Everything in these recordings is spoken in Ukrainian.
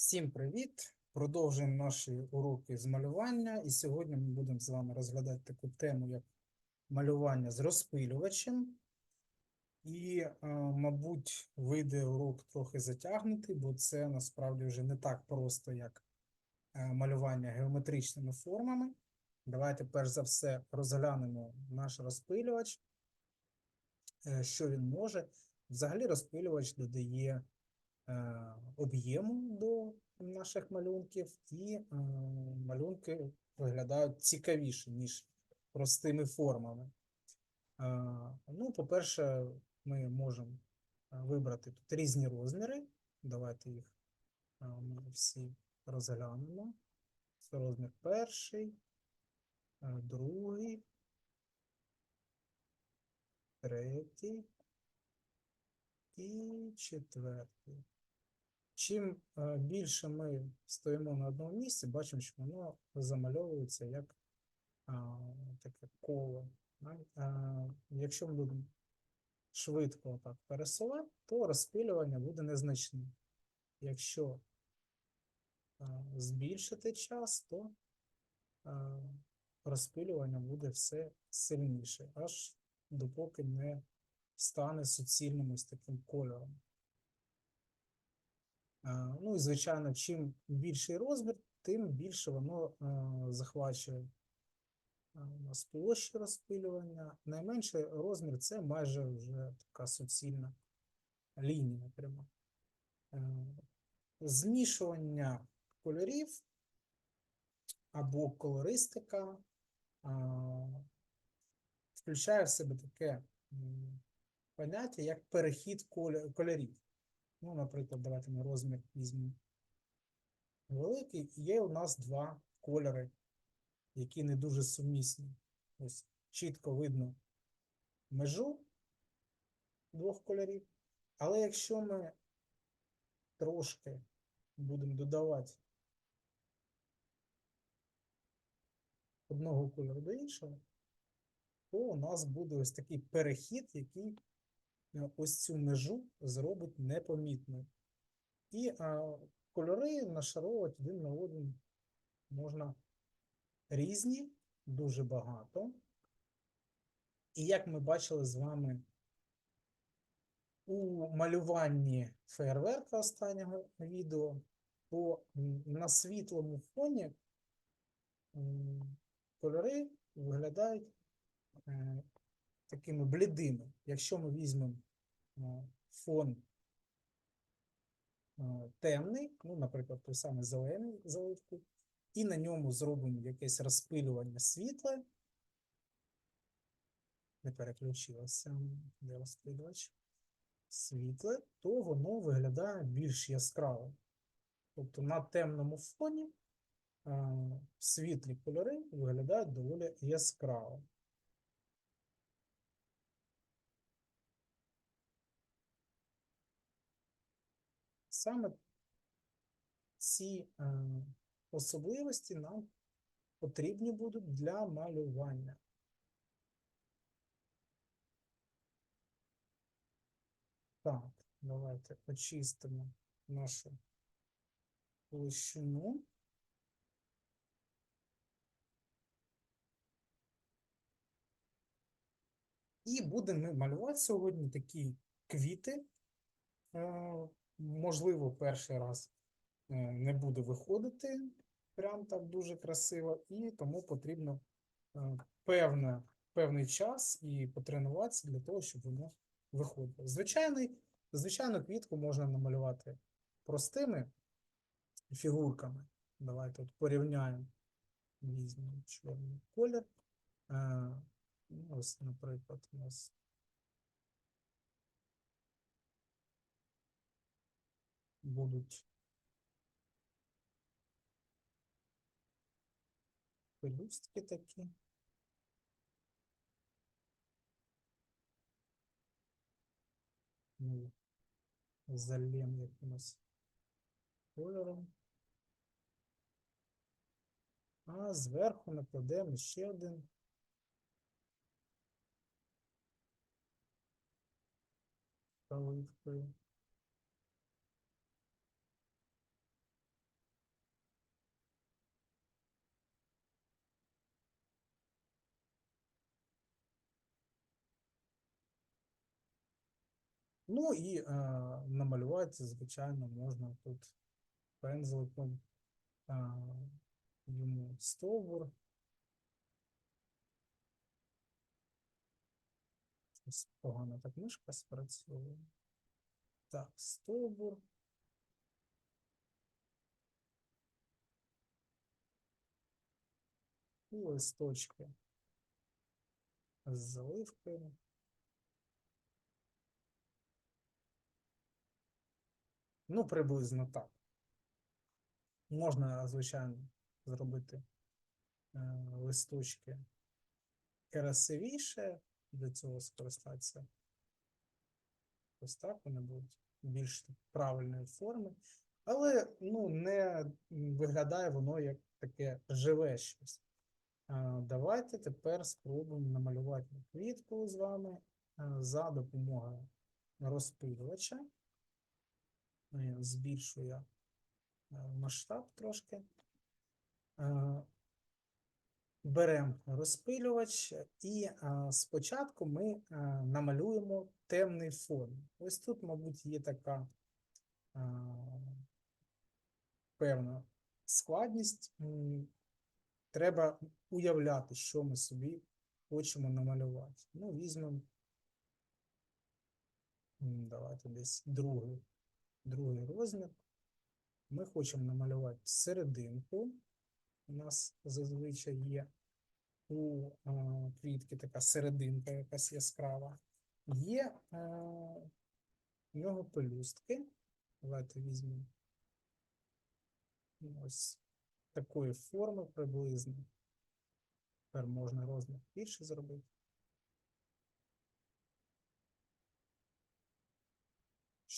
Всім привіт! Продовжуємо наші уроки з малювання. І сьогодні ми будемо з вами розглядати таку тему, як малювання з розпилювачем. І, е, мабуть, вийде урок трохи затягнутий, бо це насправді вже не так просто, як е, малювання геометричними формами. Давайте перш за все розглянемо наш розпилювач, е, що він може. Взагалі розпилювач додає об'єму до наших малюнків, і е, малюнки виглядають цікавіше, ніж простими формами. Е, Ну, по-перше, ми можемо е, вибрати тут різні розміри. Давайте їх е, ми всі розглянемо. Це розмір перший, е, другий, третій і четвертий. Чим е, більше ми стоїмо на одному місці, бачимо, що воно замальовується як а, таке коло. А, Якщо ми будемо швидко так пересувати, то розпилювання буде незначним. Якщо а, збільшити час, то а, розпилювання буде все сильніше, аж допоки не стане суцільним ось таким кольором. Е, Ну і звичайно, чим більший розмір, тим більше воно е, захвачує е, у нас площі розпилювання. Найменший розмір це майже вже така суцільна лінія прямо. Змішування кольорів або колористика включає в себе таке поняття, як перехід кольорів. Ну, наприклад, давайте ми розмір візьмемо великий. Є у нас два кольори, які не дуже сумісні. Ось чітко видно межу двох кольорів. Але якщо ми трошки будемо додавати одного кольору до іншого, то у нас буде ось такий перехід, який ось цю межу зробить непомітною. І а, кольори нашаровувати один на один можна різні, дуже багато. І як ми бачили з вами у малюванні фейерверка останнього відео, то на світлому фоні кольори виглядають е, такими блідими. Якщо ми візьмемо е, фон е, темний, ну, наприклад, той самий зелений заливку, і на ньому зробимо якесь розпилювання світла. Не переключилося, де розпилювач світле, то воно виглядає більш яскраво. Тобто на темному фоні е, світлі кольори виглядають доволі яскраво. Саме ці е, особливості нам потрібні будуть для малювання. Так, давайте очистимо нашу площину. І будемо ми малювати сьогодні такі квіти. Можливо, перший раз е, не буде виходити прям так дуже красиво, і тому потрібно е, певне, певний час і потренуватися для того, щоб воно виходило. Звичайний, звичайну квітку можна намалювати простими фігурками. Давайте от порівняємо. Візьмемо чорний колір. Е, ну, Ось, наприклад, у нас будуть пелюстки такі. Ну, залем якимось кольором. А зверху накладемо ще один. Оливкою. Ну і е, намалювати, звичайно, можна тут пензликом е, йому стовбур. Щось погано так мишка спрацьовує. Так, стовбур. І листочки з заливкою. Ну, приблизно так. Можна, звичайно, зробити е, листочки красивіше, для цього скористатися. Ось так вони будуть більш правильної форми. Але ну, не виглядає воно як таке живе щось. А, Давайте тепер спробуємо намалювати квітку з вами а, за допомогою розпилювача. Ну, я Збільшую е, масштаб трошки. Беремо розпилювач, і а, спочатку ми намалюємо темний фон. Ось тут, мабуть, є така певна складність. Треба уявляти, що ми собі хочемо намалювати. Ну, візьмемо. Давайте десь другий, другий розмір. Ми хочемо намалювати серединку. У нас зазвичай є у е, квітки така серединка якась яскрава. Є е, у нього пелюстки. Давайте візьмемо ось такої форми приблизно. Тепер можна розмір більше зробити.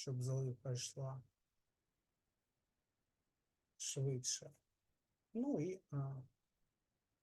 Щоб заливка йшла швидше. Ну і а,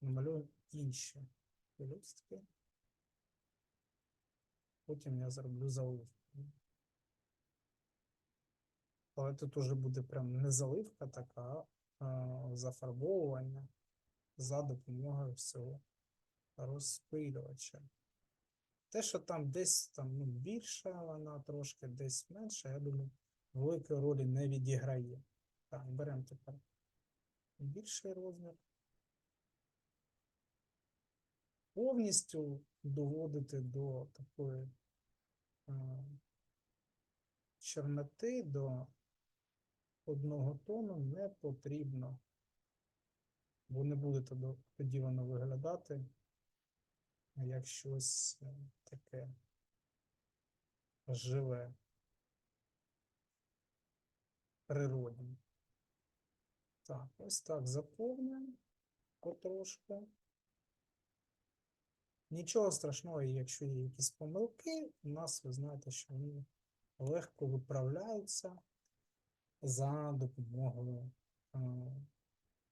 намалюємо інші пелюстки. Потім я зроблю заливку. Але тут уже буде прям не заливка така, а зафарбовування за допомогою всього розпилювача. Те, що там десь там ну, більша, вона трошки десь менша, я думаю, великої ролі не відіграє. Так, беремо тепер більший розмір. Повністю доводити до такої е, чорноти, до одного тону не потрібно, бо не буде тоді воно виглядати як щось е, таке живе, природне. Так, ось так заповнюємо потрошку. Нічого страшного, якщо є якісь помилки, у нас ви знаєте, що вони легко виправляються за допомогою е,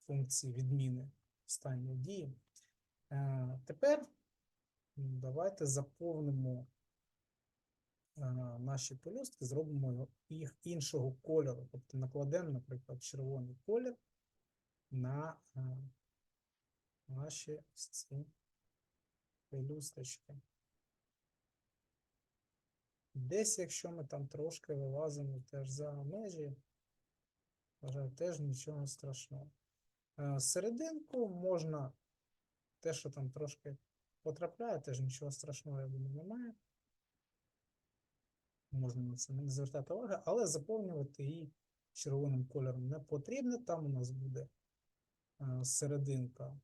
функції відміни останньої дії. Е, тепер давайте заповнимо е, наші пелюстки, зробимо їх іншого кольору. Тобто накладемо, наприклад, червоний колір на е, наші ці пелюсточки. Десь, якщо ми там трошки вилазимо теж за межі, теж нічого страшного. Е, Серединку можна, те, що там трошки потрапляє, теж нічого страшного, я думаю, немає. Можна на це не звертати уваги, але заповнювати її червоним кольором не потрібно. Там у нас буде е, серединка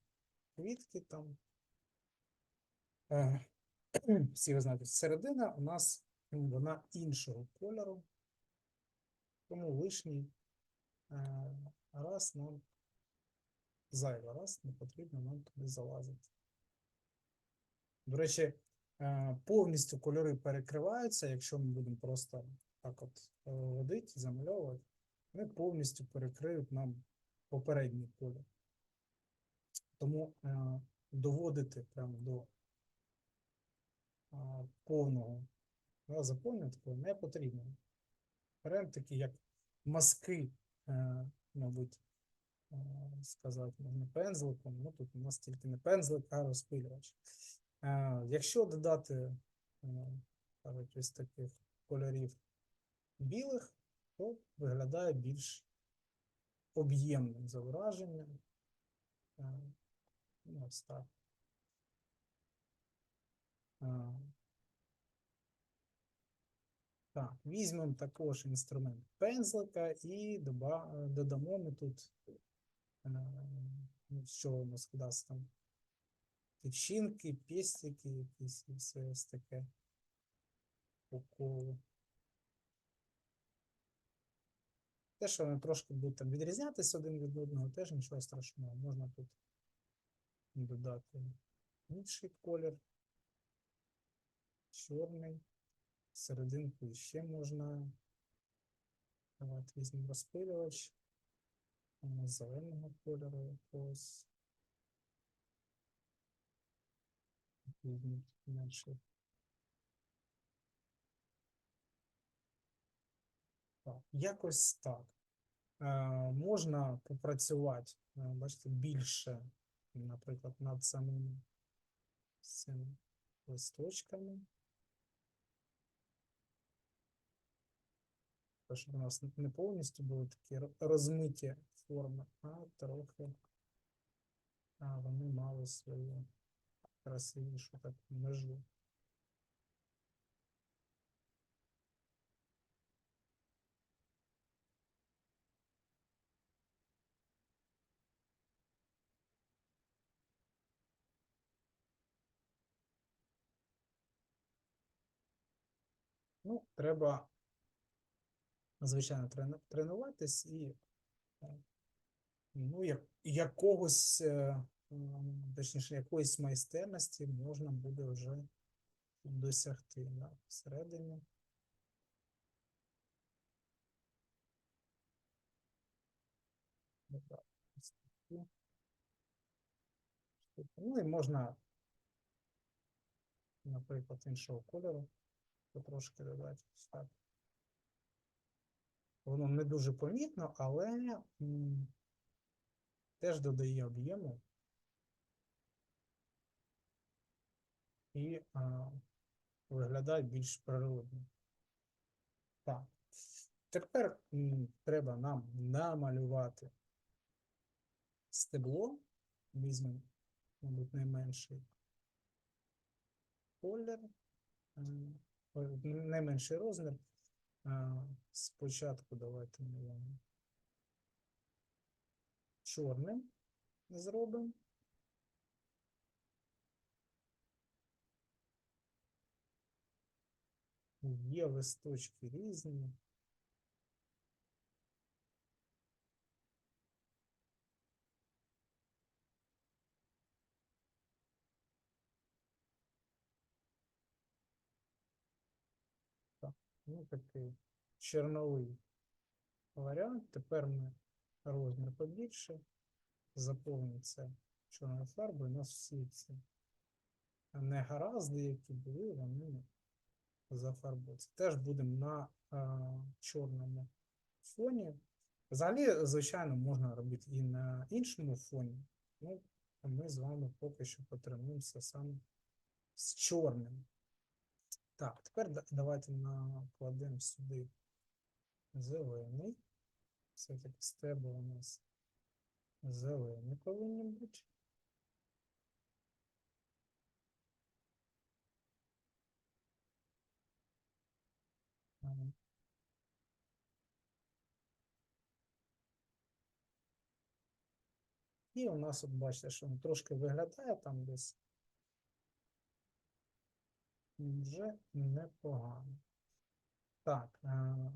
квітки там. Е, Всі ви знаєте, середина у нас вона іншого кольору, тому лишній е, раз нам зайвий раз не потрібно нам туди залазити. До речі, е, повністю кольори перекриваються, якщо ми будемо просто так от е, водити, замальовувати, вони повністю перекриють нам попередній колір. Тому е, доводити прямо до повного да, заповнення такого не потрібно. Беремо такі як маски, мабуть, сказати, можна пензликом. Ну тут у нас тільки не пензлик, а розпилювач. Е, якщо додати е, кажуть, ось таких кольорів білих, то виглядає більш об'ємним зображенням. Е, ну, Ось так. Так, візьмемо також інструмент пензлика і додамо ми тут, е, ну, що у нас складається там, тичинки, пестики, якісь і все ось таке по колу. Те, що вони трошки будуть там відрізнятися один від одного, теж нічого страшного. Можна тут додати інший колір, чорний. Серединку ще можна. Давайте візьмемо розпилювач зеленого кольору якогось. Візьмемо менше. Так, якось так. Е, можна попрацювати, е, бачите, більше, наприклад, над самими цими листочками. Те, щоб у нас не повністю були такі розмиті форми, а трохи а, вони мали свою красивішу таку межу. Ну, треба, звичайно, тренуватись і е, ну, як, якогось, е, точніше, якоїсь майстерності можна буде вже досягти да, всередині. Штуки. Ну і можна, наприклад, іншого кольору потрошки додати. Так. Воно не дуже помітно, але теж додає об'єму. І а, виглядає більш природно. Так. Тепер треба нам намалювати стебло. Візьмемо, мабуть, найменший колір, е, найменший розмір. А, Спочатку давайте ми чорним зробимо. Є листочки різні. Ну такий чорновий варіант. Тепер ми розмір побільше. Заповниться чорною фарбою. У нас всі ці негаразди, які були, вони зафарбуються. Теж будемо на а, чорному фоні. Взагалі, звичайно, можна робити і на іншому фоні. Ну, ми з вами поки що потренуємося саме з чорним. Так, тепер давайте накладемо сюди зелений. Все-таки стебла у нас зелені повинні бути. І у нас, от бачите, що він трошки виглядає там десь. Вже непогано. Так, е,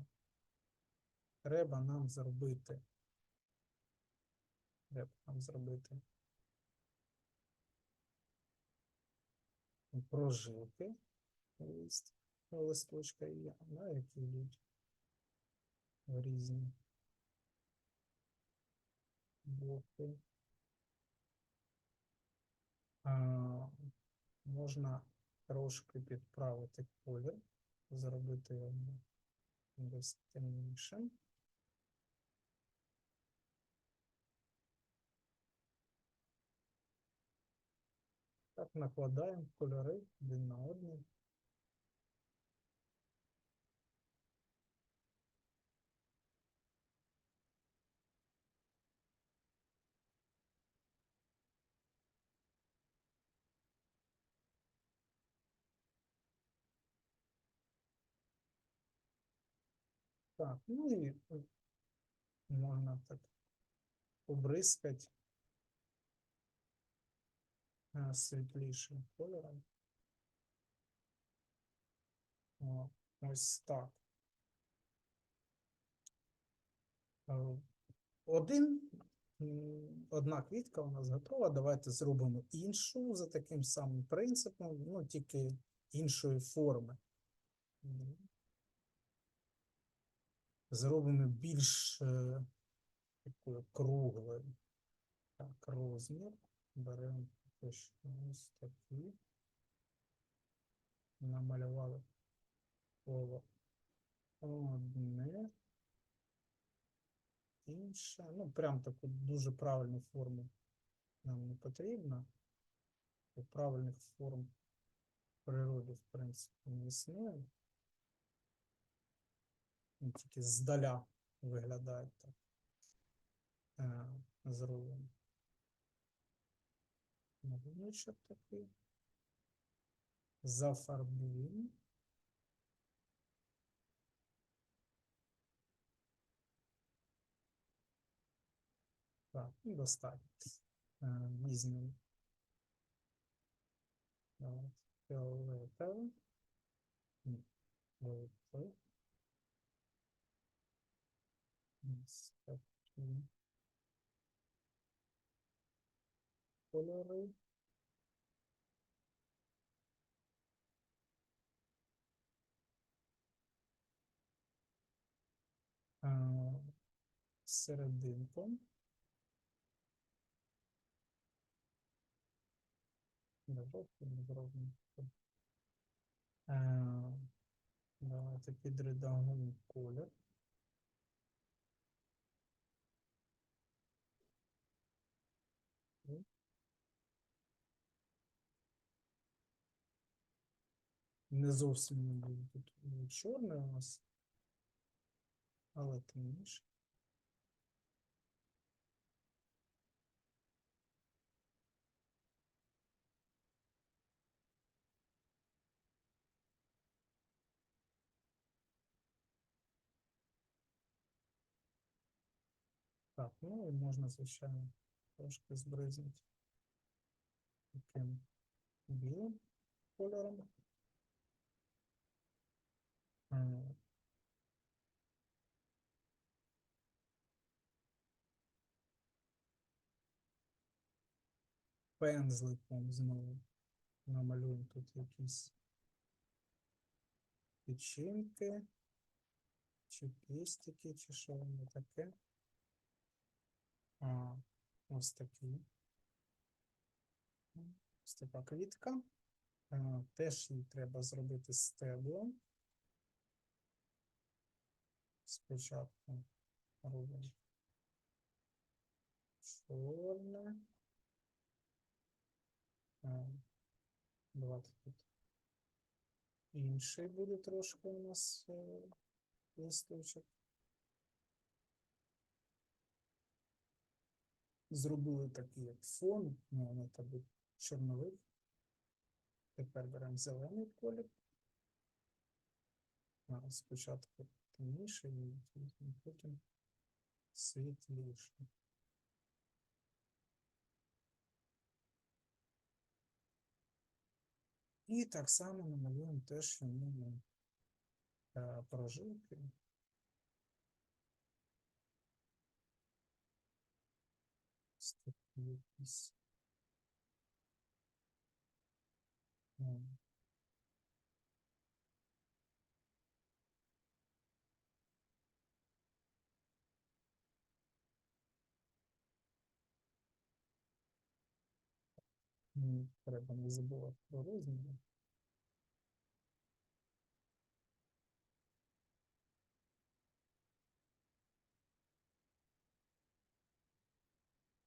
треба нам зробити. Треба нам зробити прожилки лист, листочка є, да, які йдуть в різні боки. А, можна трошки підправити колір, зробити його десь темнішим. Так накладаємо кольори один на один. Так, ну і е, можна так побризкати е, світлішим кольором. О, ось так. Е, Один, одна квітка у нас готова. Давайте зробимо іншу за таким самим принципом, ну тільки іншої форми. М. Зробимо більш е, такою круглою. Так, розмір. Беремо ось такий. Намалювали коло одне. Інше. Ну, прям таку дуже правильну форму нам не потрібно. Правильних форм в природі, в принципі, не існує. Тільки здаля виглядає так. Е, зроблено. Малюночок такий. Зафарбуємо. Так, ну, достатньо. Е, Візьмемо. Фіолетовий. Ні, жовтий. Ось такі кольори. Е, Серединку. Добре, не зробимо. Е, Давайте підредагуємо колір. М. Не зовсім не буде тут е, чорний у нас, але темніше. Так, ну і можна, звичайно, трошки збризнути таким білим кольором. Пензликом знову намалюємо тут якісь печінки, чи пестики, чи що воно таке. А, ось такі. Ось така квітка. А, теж їй треба зробити стебло. Спочатку робимо чорне. А, Давайте тут інший буде трошки у нас е, листочок. Зробили такий як фон, ну, воно так буде чорновик. Тепер беремо зелений колір. Спочатку темніше потім світліше. І так само намалюємо теж йому прожилки. Ось якісь. М, Треба не забувати про розміри.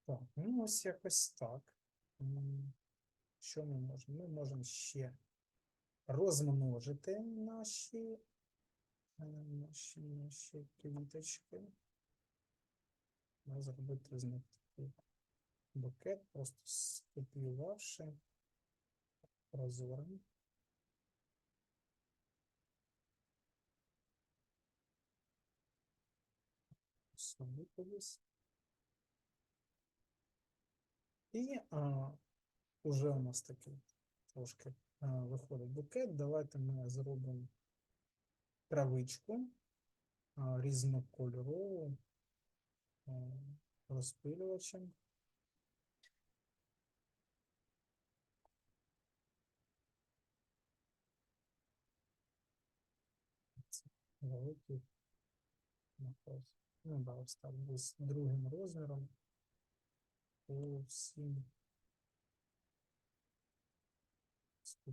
Так, ну ось якось так. Що ми можемо? Ми можемо ще розмножити наші, е, наші, наші квіточки. Зробити з них букет, просто скопіювавши кудись. І а, уже у нас такий трошки а, виходить букет. Давайте ми зробимо травичку а, різнокольорову а, розпилювачем. Це великий напис. Ну, да, ось так, з другим розміром по всім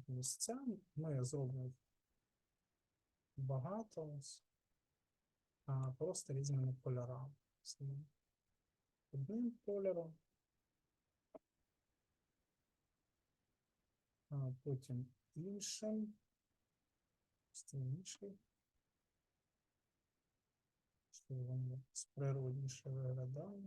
місцям. Ми зробимо багато ось, а просто різними кольорами. Одним кольором, а потім іншим, інший, воно природніше виглядало.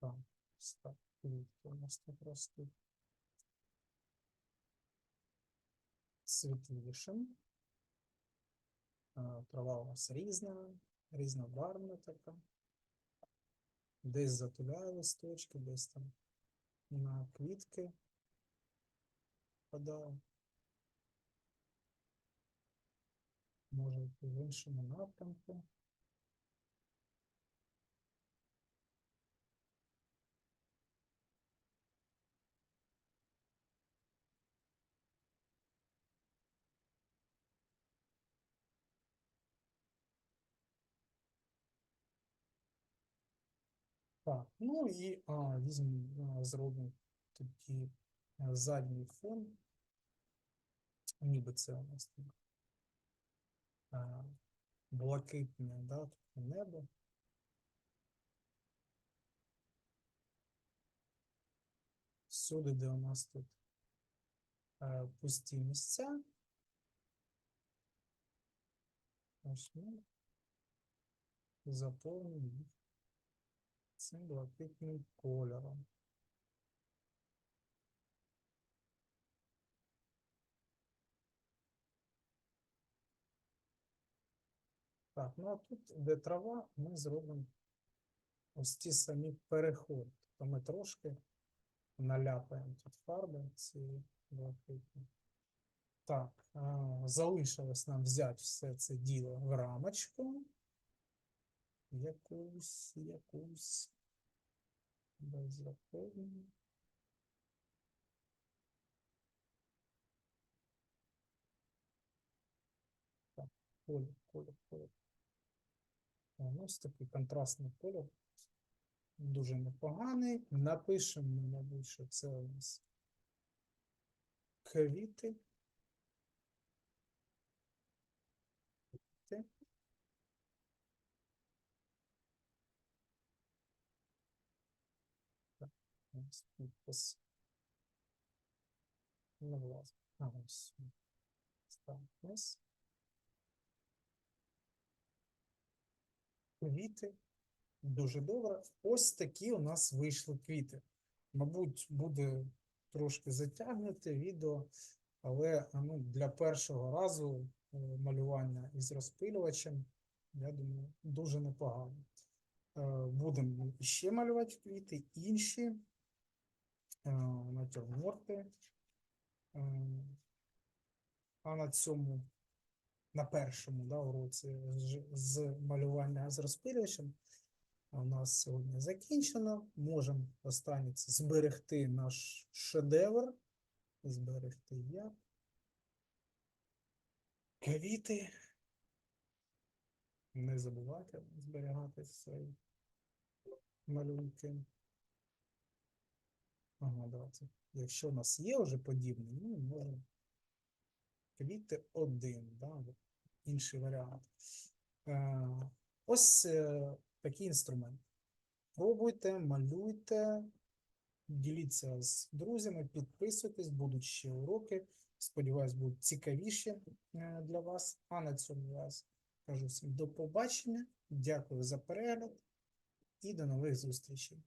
Так, ось квітки у нас тут ростуть. Світлішим. Трава у нас різна, різнобарвна така. Десь затуляє листочки, десь там на квітки падає. Може в іншому напрямку. Так, ну і а, візьмемо, зробимо тоді задній фон. Ніби це у нас. А, блакитне, да, небо. Всюди, де у нас тут а, пусті місця. Ось ми заповнимо цим блакитним кольором. Так, ну а тут, де трава, ми зробимо ось ті самі переходи. Тобто ми трошки наляпаємо тут фарби ці блакитні. Так, залишилось нам взяти все це діло в рамочку. Якусь, якусь. Беззаповнену. Так, колір, колір, колір. Ну, ось такий контрастний колір. Дуже непоганий. Напишемо, мабуть, що це у нас. Квіти. Так, ось підпис. Не ось. Квіти. Дуже добре. Ось такі у нас вийшли квіти. Мабуть, буде трошки затягнути відео, але ну, для першого разу е, малювання із розпилювачем, я думаю, дуже непогано. Е, Будемо ще малювати квіти, інші е, натюрморти. Е, А на цьому, на першому да, уроці з, малювання з розпилювачем у нас сьогодні закінчено. Можемо останнє зберегти наш шедевр. Зберегти як. Квіти. Не забувайте зберігати свої малюнки. Ага, давайте. Якщо у нас є вже подібне, ну, можемо. Квіти один, да? інший варіант. Е, ось е, такий інструмент. Пробуйте, малюйте, діліться з друзями, підписуйтесь, будуть ще уроки. Сподіваюсь, будуть цікавіші е, для вас. А на цьому я кажу всім до побачення. Дякую за перегляд. і до нових зустрічей.